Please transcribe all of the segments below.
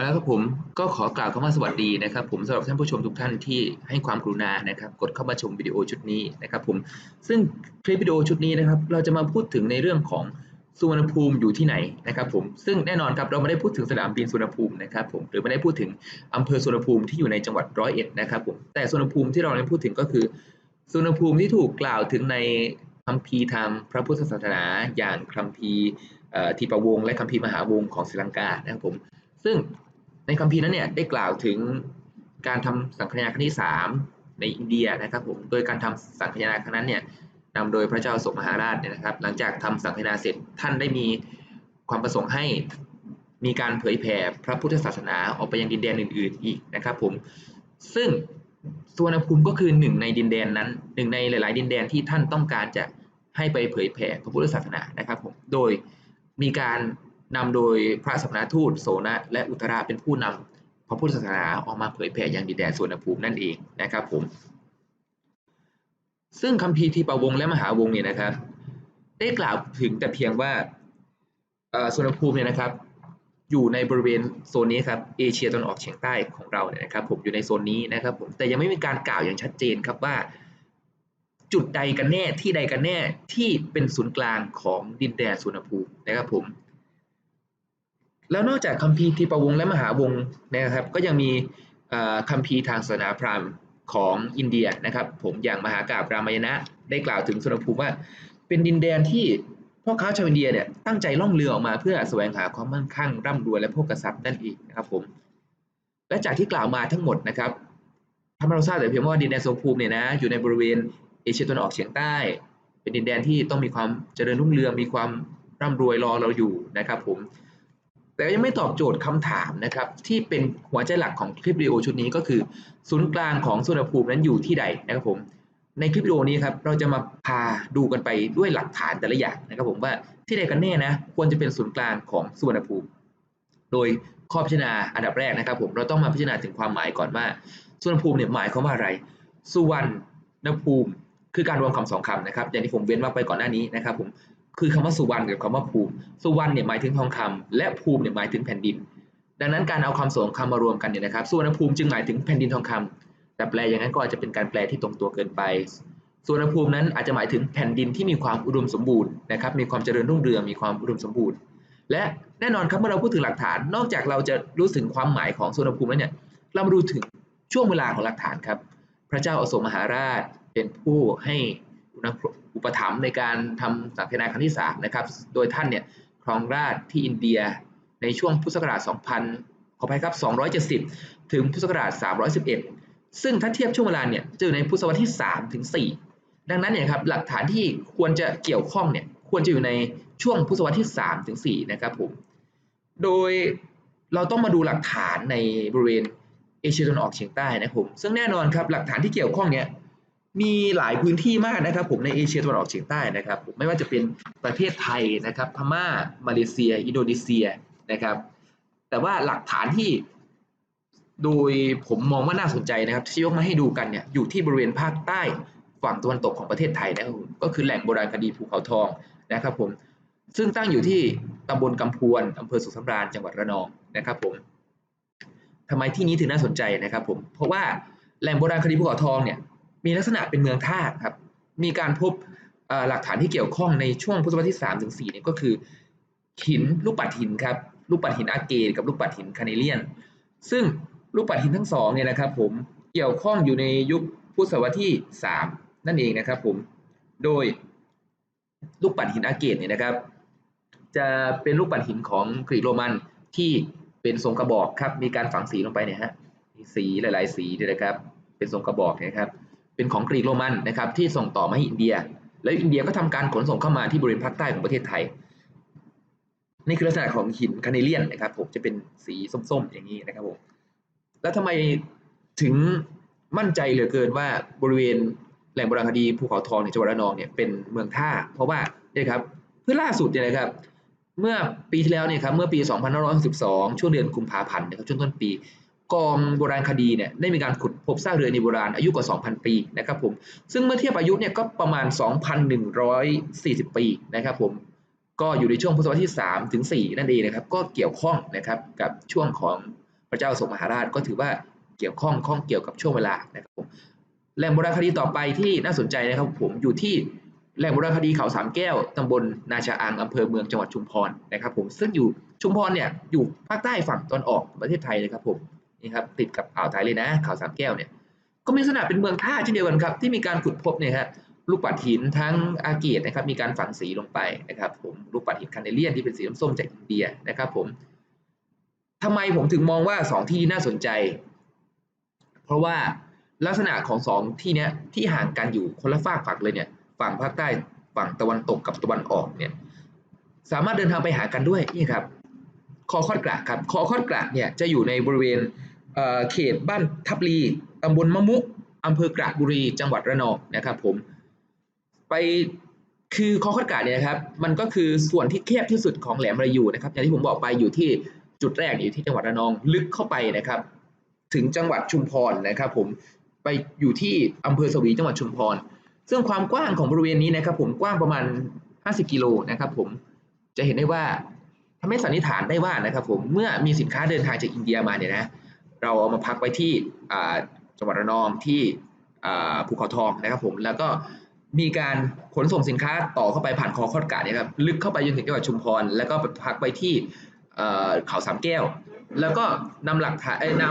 แล้วครับผมก็ขอกล่าวคำว่าสวัสดีนะครับ ผมสำหรับท่านผู้ชมทุกท่านที่ให้ความกรุณานะครับ กดเข้ามาชมวิดีโอชุดนี้นะครับ ผมซึ่งคลิปวิดีโอชุดนี้นะครับ เราจะมาพูดถึงในเรื่องของสุวรรณภูมิอยู่ที่ไหนนะครับ ผมซึ่งแน่นอนครับเราไม่ได้พูดถึงสนามบินสุวรรณภูมินะครับ ผมหรือไม่ได้พูดถึงอำเภอสุวรรณภูมิที่อยู่ในจังหวัดร้อยเอ็ดนะครับ ผมแต่สุวรรณภูมิที่เราได้พูดถึงก็คือสุวรรณภูมิที่ถูกกล่าวถึงในคัมภีร์ทางพระพุทธศาสนาอย่างคัมภีร์ทีปวงและคัมภีร์มหาวงของศรีลังกานะครับผมซึ่ง ในคัมภีร์นั้นเนี่ยได้กล่าวถึงการทำสังฆทานครั้งที่ 3 ในอินเดียนะครับผมโดยการทำสังฆทานครั้งนั้นเนี่ยนำโดยพระเจ้าอโศกมหาราชเนี่ยนะครับ หลังจากทำสังฆทานเสร็จท่านได้มีความประสงค์ให้มีการเผยแผ่พระพุทธศาสนาออกไปยังดินแดนอื่น ๆ อีกนะครับผมซึ่งสุวรรณภูมิก็คือหนึ่งในดินแดนนั้นหนึ่งในหลาย ๆ ดินแดนที่ท่านต้องการจะให้ไปเผยแผ่พระพุทธศาสนานะครับผมโดยมีการ นำโดยพระสัมมาทูตโสนะและอุตราเป็นผู้นำพระพุทธศาสนาออกมาเผยแผ่อยังดินแดนสุวรรณภูมินั่นเองนะครับผม ซึ่งคัมภีทีปวงและมหาวงเนี่ยนะครับ ได้กล่าวถึงแต่เพียงว่าสุวรรณภูมิเนี่ยนะครับ อยู่ในบริเวณโซนนี้ครับเอเชียตะวันออกเฉียงใต้ของเราเนี่ยนะครับ ผมอยู่ในโซนนี้นะครับ ผมแต่ยังไม่มีการกล่าวอย่างชัดเจนครับว่าจุดใดกันแน่ที่ใดกันแน่ที่เป็นศูนย์กลางของดินแดนสุวรรณภูมินะครับผม แล้วนอกจากคัมภีร์ทีปวงและมหาวงนะครับ ก็ยังมีคัมภีร์ทางศาสนาพราหมณ์ของอินเดียนะครับ ผมอย่างมหากาบรามายณะได้กล่าวถึงสุวรรณภูมิว่า เป็นดินแดนที่พ่อค้าชาวอินเดียเนี่ยตั้งใจล่องเรือออกมาเพื่อแสวงหาความมั่งคั่งร่ำรวยและโภคทรัพย์นั่นเองนะครับผมและจากที่กล่าวมาทั้งหมดนะครับทำให้เราทราบแต่เพียงว่าดินแดนสุวรรณภูมิเนี่ยนะอยู่ในบริเวณเอเชียตะวันออกเฉียงใต้ เป็นดินแดนที่ต้องมีความเจริญรุ่งเรืองมีความร่ำรวยรอเราอยู่นะครับผม แต่ยังไม่ตอบโจทย์คำถามนะครับที่เป็นหัวใจหลักของคลิปวิดีโอชุดนี้ก็คือ ศูนย์กลางของสุวรรณภูมินั้นอยู่ที่ใดนะครับผมในคลิปวิดีโอนี้ครับเราจะมาพาดูกันไปด้วยหลักฐานแต่ละอย่างนะครับผมว่าที่ใดกันแน่นะควรจะเป็นศูนย์กลางของสุวรรณภูมิ โดยข้อพิจารณาอันดับแรกนะครับ ผมเราต้องมาพิจารณาถึงความหมายก่อนว่าสุวรรณภูมิเนี่ยหมายความว่าอะไร สุวรรณภูมิ คือการรวมคำสองคำนะครับอย่างที่ผมเว้นว่าไปก่อนหน้านี้นะครับผม คือคำว่าสุวรรณกับคำว่าภูมิ สุวรรณเนี่ยหมายถึงทองคำและภูมิเนี่ยหมายถึงแผ่นดิน ดังนั้นการเอาคำสองคำมารวมกันเนี่ยนะครับสุวรรณภูมิจึงหมายถึงแผ่นดินทองคำแต่แปลอย่างนั้นก็อาจจะเป็นการแปลที่ตรงตัวเกินไปสุวรรณภูมินั้นอาจจะหมายถึงแผ่นดินที่มีความอุดมสมบูรณ์นะครับ มีความเจริญรุ่งเรืองมีความอุดมสมบูรณ์ และแน่นอนครับเมื่อเราพูดถึงหลักฐาน นอกจากเราจะรู้ถึงความหมายของสุวรรณภูมิแล้วเนี่ยเรามาดูถึงช่วงเวลาของหลักฐานครับ พระเจ้าอโศกมหาราชเป็นผู้ให้ อุปถัมภ์ในการทำสังฆทาครั้งที่สามนะครับ โดยท่านเนี่ยครองราชที่อินเดียในช่วงพุทธศักราช 2000 ขออภัยครับ 270 ถึงพุทธศักราช 311 ซึ่งถ้าเทียบช่วงเวลาเนี่ยจะอยู่ในพุทธศตวรรษที่3ถึง4ดังนั้นเนี่ยครับหลักฐานที่ควรจะเกี่ยวข้องเนี่ยควรจะอยู่ในช่วงพุทธศตวรรษที่3ถึง4นะครับผม โดยเราต้องมาดูหลักฐานในบริเวณเอเชียตะวันออกเฉียงใต้นะครับผม ซึ่งแน่นอนครับหลักฐานที่เกี่ยวข้องเนี่ย มีหลายพื้นที่มากนะครับ ผมในเอเชียตะวันออกเฉียงใต้นะครับผมไม่ว่าจะเป็นประเทศไทยนะครับ พม่า มาเลเซีย อินโดนีเซียนะครับ แต่ว่าหลักฐานที่โดยผมมองว่าน่าสนใจนะครับที่ยกมาให้ดูกันเนี่ยอยู่ที่บริเวณภาคใต้ฝั่งตะวันตกของประเทศไทยนะครับก็คือแหล่งโบราณคดีภูเขาทองนะครับ ผมซึ่งตั้งอยู่ที่ตำบลกำพวนอำเภอสุขสำราญจังหวัดระนองนะครับ ผมทำไมที่นี้ถึงน่าสนใจนะครับ ผมเพราะว่าแหล่งโบราณคดีภูเขาทองเนี่ย มีลักษณะเป็นเมืองท่าครับ มีการพบหลักฐานที่เกี่ยวข้องในช่วงพุทธศตวรรษที่3ถึง4เนี่ยก็คือหินลูกปัดหินครับลูกปัดหินอาเกตกับลูกปัดหินคาเนเลียน ซึ่งลูกปัดหินทั้งสองเนี่ยนะครับผมเกี่ยวข้องอยู่ในยุคพุทธศตวรรษที่ 3 นั่นเองนะครับผมโดยลูกปัดหินอาเกตเนี่ยนะครับ จะเป็นลูกปัดหินของกรีกโรมันที่เป็นทรงกระบอกครับมีการฝังสีลงไปเนี่ยฮะมีสีหลาย ๆ สีด้วยนะครับ เป็นทรงกระบอกนะครับ เป็นของกรีกโรมันนะครับที่ส่งต่อมาให้อินเดีย แล้วอินเดียก็ทำการขนส่งเข้ามาที่บริเวณภาคใต้ของประเทศไทย นี่คือลักษณะของหินคาเนเลียนนะครับผมจะเป็นสีส้มๆอย่างนี้นะครับผมแล้วทำไมถึงมั่นใจเหลือเกินว่าบริเวณแหล่งโบราณคดีภูเขาทองในจังหวัดระนองเนี่ยเป็นเมืองท่า เพราะว่าเนี่ยครับเพื่อล่าสุดเนี่ยนะครับเมื่อปีที่แล้วเนี่ยครับเมื่อปี 2562 ช่วงเดือนกุมภาพันธ์นะครับช่วงต้นปี กองโบราณคดีเนี่ยได้มีการขุดพบซากเรือในโบราณอายุกว่า 2,000 ปีนะครับผมซึ่งเมื่อเทียบอายุเนี่ยก็ประมาณ 2,140 ปีนะครับผมก็อยู่ในช่วงพุทธศตวรรษที่3ถึง4นั่นเองนะครับก็เกี่ยวข้องนะครับกับช่วงของพระเจ้าอโศกมหาราชก็ถือว่าเกี่ยวข้องข้องเกี่ยวกับช่วงเวลานะครับผมแหล่งโบราณคดีต่อไปที่น่าสนใจนะครับผมอยู่ที่แหล่งโบราณคดีเขาสามแก้วตำบลนาชาอังอำเภอเมืองจังหวัดชุมพรนะครับผมซึ่งอยู่ชุมพรเนี่ยอยู่ภาคใต้ฝั่งตอนออกประเทศไทยนะครับผม นี่ครับติดกับอ่าวไทยเลยนะเขาสามแก้วเนี่ยก็มีลักษณะเป็นเมืองท่าเช่นเดียวกันครับที่มีการขุดพบเนี่ยฮะลูกปัดหินทั้งอาเกตนะครับมีการฝังสีลงไปนะครับผมลูกปัดหินคาเนเลียนที่เป็นสีส้มจากอินเดียนะครับผมทำไมผมถึงมองว่าสองที่น่าสนใจ เพราะว่าลักษณะของสองที่เนี้ยที่ห่างกันอยู่คนละฝากฝักเลยเนี่ยฝั่งภาคใต้ฝั่งตะวันตกกับตะวันออกเนี่ยสามารถเดินทางไปหากันด้วยนี่ครับคอคอดกระครับคอคอดกระเนี่ยจะอยู่ในบริเวณ เขตบ้านทับลีตำบลมะมุอำเภอกระบุรี จังหวัดระนองนะครับผมไปคือคอคอดกาดเนี่ยนะครับมันก็คือส่วนที่แคบที่สุดของแหลมระยูนะครับอย่างที่ผมบอกไปอยู่ที่จุดแรกอยู่ที่จังหวัดระนองลึกเข้าไปนะครับ ถึงจังหวัดชุมพรนะครับผมไปอยู่ที่อำเภอสวีจังหวัดชุมพร ซึ่งความกว้างของบริเวณนี้นะครับ ผมกว้างประมาณ 50 กิโลนะครับผมจะเห็นได้ว่าทำให้สันนิษฐานได้ว่านะครับ ผมเมื่อมีสินค้าเดินทางจากอินเดียมาเนี่ยนะ เราเอามาพักไว้ที่จังหวัดระนองที่ภูเขาทองนะครับผมแล้วก็มีการขนส่งสินค้าต่อเข้าไปผ่านคอคอดกาดเนี่ยครับลึกเข้าไปจนถึงจังหวัดชุมพร แล้วก็พักไว้ที่เขาสามแก้ว แล้วก็นำหลักฐานเอ้ยน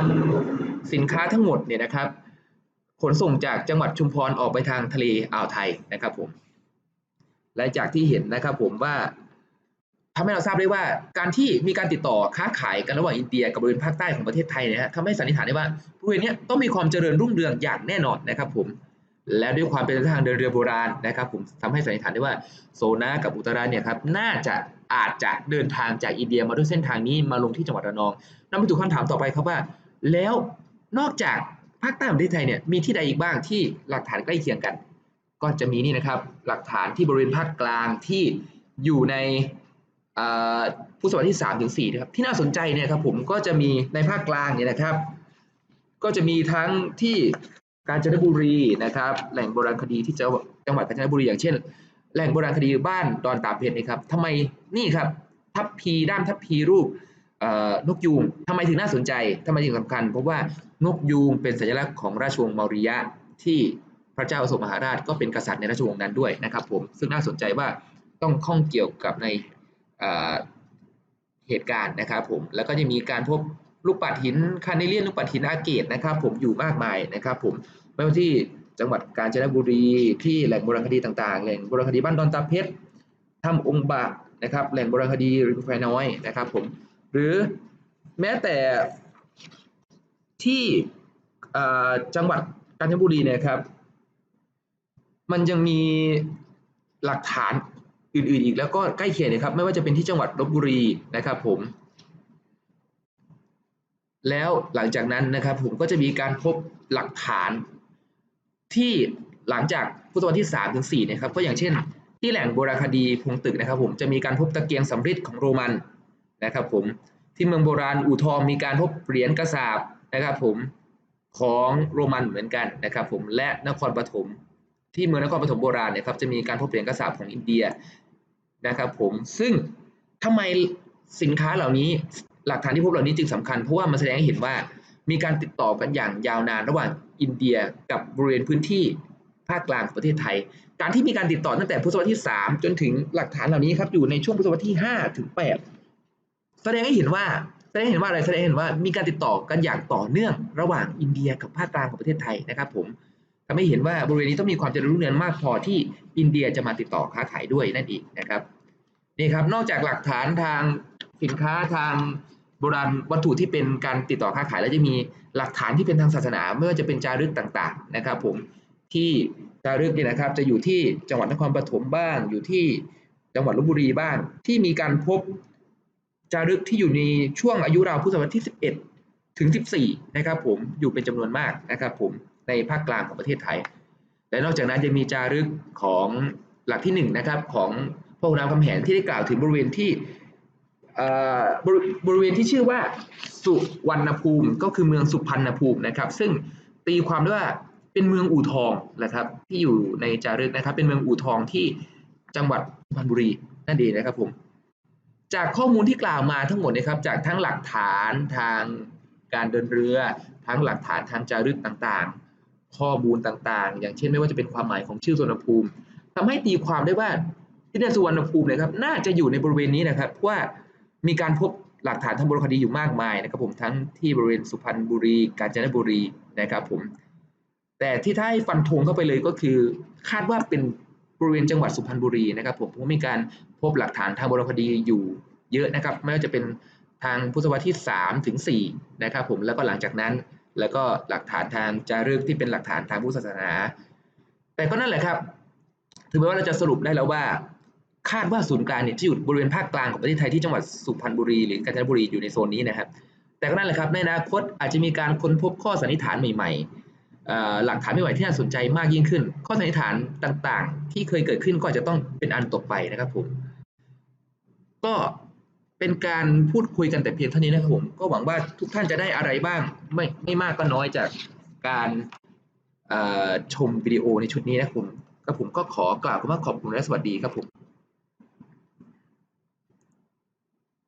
ำสินค้าทั้งหมดเนี่ยนะครับ ขนส่งจากจังหวัดชุมพรออกไปทางทะเลอ่าวไทยนะครับผมและจากที่เห็นนะครับผมว่า ทำให้เราทราบได้ว่าการที่มีการติดต่อค้าขายกันระหว่างอินเดียกับบริเวณภาคใต้ของประเทศไทยเนะฮะทำให้สันนิษฐานได้ว่าบริเวณนี้ต้องมีความเจริญรุ่งเรืองอย่างแน่นอนนะครับผมและด้วยความเป็นเส้นทางเดินเรือโบราณนะครับผมทำให้สันนิษฐานได้ว่าโซนากับอุตราเนี่ยครับน่าจะอาจจะเดินทางจากอินเดียมาด้วยเส้นทางนี้มาลงที่จังหวัดระนองนำไปสู่คำถามต่อไปครับว่า แล้วนอกจากภาคใต้ของประเทศไทยเนี่ยมีที่ใดอีกบ้างที่หลักฐานใกล้เคียงกัน ก็จะมีนี่นะครับหลักฐานที่บริเวณภาคกลางที่อยู่ใน เอ่อพุทธศตวรที่3ถึง4นะครับที่น่าสนใจเนี่ยครับผมก็จะมีในภาคกลางเนี่ยนะครับ ก็จะมีทั้งที่กาญจนบุรีนะครับ แหล่งโบราณคดีที่จังหวัดจังหวัดกาญจนบุรีอย่างเช่น แหล่งโบราณคดีบ้านดอนตาเพชรนี่ครับทำไมนี่ครับทัพพีด้ามทัพพีรูปนกยูงทำไมถึงน่าสนใจทำไมถึงสำคัญ เพราะว่านกยูงเป็นสัญลักษณ์ของราชวงศ์มௌริยะที่พระเจ้าอโศกมหาราชก็เป็นกษัตริย์ในราชวงศ์นั้นด้วยนะครับผมซึ่งน่าสนใจว่าต้องข้องเกี่ยวกับใน เหตุการณ์นะครับผมแล้วก็จะมีการพบลูกปัดหินคาเนเลียนลูกปัดหินอาเกตนะครับ ผมอยู่มากมายนะครับ ผมไม่ว่าที่จังหวัดกาญจนบุรีที่แหล่งโบราณคดีต่างๆแหล่งโบราณคดีบ้านดอนตาเพชรถ้ำองค์บากนะครับ แหล่งโบราณคดีริมแควน้อยนะครับ ผมหรือแม้แต่ที่จังหวัดกาญจนบุรีเนี่ยครับ มันยังมีหลักฐาน อื่นๆอีกแล้วก็ใกล้เคียงนะครับไม่ว่าจะเป็นที่จังหวัดลบบุรีนะครับผม แล้วหลังจากนั้นนะครับผมก็จะมีการพบหลักฐานที่หลังจากพุทธศตวรรษที่3ถึง4นะครับก็อย่างเช่น ที่แหล่งโบราณคดีพงตึกนะครับผมจะมีการพบตะเกียงสำริดของโรมันนะครับผมที่เมืองโบราณอู่ทองมีการพบเหรียญกระสาบนะครับผมของโรมันเหมือนกันนะครับผมและนครปฐมที่เมืองนครปฐมโบราณเนี่ยครับจะมีการพบเหรียญกระสาบของอินเดีย นะครับผมซึ่งทำไมสินค้าเหล่านี้หลักฐานที่พบเหล่านี้จึงสำคัญเพราะว่ามันแสดงให้เห็นว่ามีการติดต่อกันอย่างยาวนานระหว่างอินเดียกับบริเวณพื้นที่ภาคกลางของประเทศไทย การที่มีการติดต่อตั้งแต่พุทธศตวรรษที่ 3 จนถึงหลักฐานเหล่านี้ครับอยู่ในช่วงพุทธศตวรรษที่ 5 ถึง 8 แสดงให้เห็นว่าแสดงให้เห็นว่าอะไรแสดงให้เห็นว่ามีการติดต่อกันอย่างต่อเนื่องระหว่างอินเดียกับภาคกลางของประเทศไทยนะครับผม ทำให้เห็นว่าบริเวณนี้ต้องมีความเจริญรุ่งเรืองมากพอที่อินเดียจะมาติดต่อค้าขายด้วยนั่นเองนะครับนี่ครับนอกจากหลักฐานทางสินค้าทางโบราณวัตถุที่เป็นการติดต่อค้าขาย แล้วจะมีหลักฐานที่เป็นทางศาสนาไม่ว่าจะเป็นจารึกต่างๆนะครับ ผมที่จารึกเนี่ยนะครับ จะอยู่ที่จังหวัดนครปฐมบ้าง อยู่ที่จังหวัดลบบุรีบ้าง ที่มีการพบจารึกที่อยู่ในช่วงอายุราวพุทธศตวรรษที่ 11 ถึง 14 นะครับ ผมอยู่เป็นจำนวนมากนะครับ ผม ในภาคกลางของประเทศไทย และนอกจากนั้นจะมีจารึกของหลักที่หนึ่งนะครับของพระองค์รามคำแหงที่ได้กล่าวถึงบริเวณที่บริบริเวณที่ชื่อว่าสุวรรณภูมิก็คือเมืองสุพรรณภูมินะครับ ซึ่งตีความด้วยว่าเป็นเมืองอู่ทองนะครับ ที่อยู่ในจารึกนะครับ เป็นเมืองอู่ทองที่จังหวัดสุพรรณบุรีนั่นเองนะครับผมจากข้อมูลที่กล่าวมาทั้งหมดนะครับจากทั้งหลักฐานทางการเดินเรือ ทั้งหลักฐานทางจารึกต่าง ข้อมูลต่างๆ อย่างเช่นไม่ว่าจะเป็นความหมายของชื่อสุวรรณภูมิทำให้ตีความได้ว่าที่ดินสุวรรณภูมินะครับน่าจะอยู่ในบริเวณนี้นะครับเพราะว่ามีการพบหลักฐานทางโบราณคดีอยู่มากมายนะครับผมทั้งที่บริเวณสุพรรณบุรี กาญจนบุรีนะครับผมแต่ที่ถ้าให้ฟันธงเข้าไปเลยก็คือ คาดว่าเป็นบริเวณจังหวัดสุพรรณบุรีนะครับผมเพราะมีการพบหลักฐานทางโบราณคดีอยู่เยอะนะครับไม่ว่าจะเป็นทางพุทธวรรษที่3ถึง4นะครับผมแล้วก็หลังจากนั้น แล้วก็หลักฐานทางจารึกที่เป็นหลักฐานทางพุทธศาสนา แต่ก็นั่นแหละครับถึงแม้ว่าเราจะสรุปได้แล้วว่า คาดว่าศูนย์กลางเนี่ยจะอยู่บริเวณภาคกลางของประเทศไทยที่จังหวัดสุพรรณบุรีหรือกาญจนบุรีอยู่ในโซนนี้นะครับ แต่ก็นั่นแหละครับในอนาคตอาจจะมีการค้นพบข้อสันนิษฐานใหม่ๆหลักฐานใหม่ๆที่น่าสนใจมากยิ่งขึ้น ข้อสันนิษฐานต่างๆ ที่เคยเกิดขึ้นก็อาจจะต้องเป็นอันตกไปนะครับผมก็ เป็นการพูดคุยกันแต่เพียงเท่านี้นะครับผม ก็หวังว่าทุกท่านจะได้อะไรบ้าง ไม่ไม่มากก็น้อยจากการชมวิดีโอในชุดนี้นะครับผมก็ผมก็ขอกล่าวคำว่าขอบคุณและสวัสดีครับผม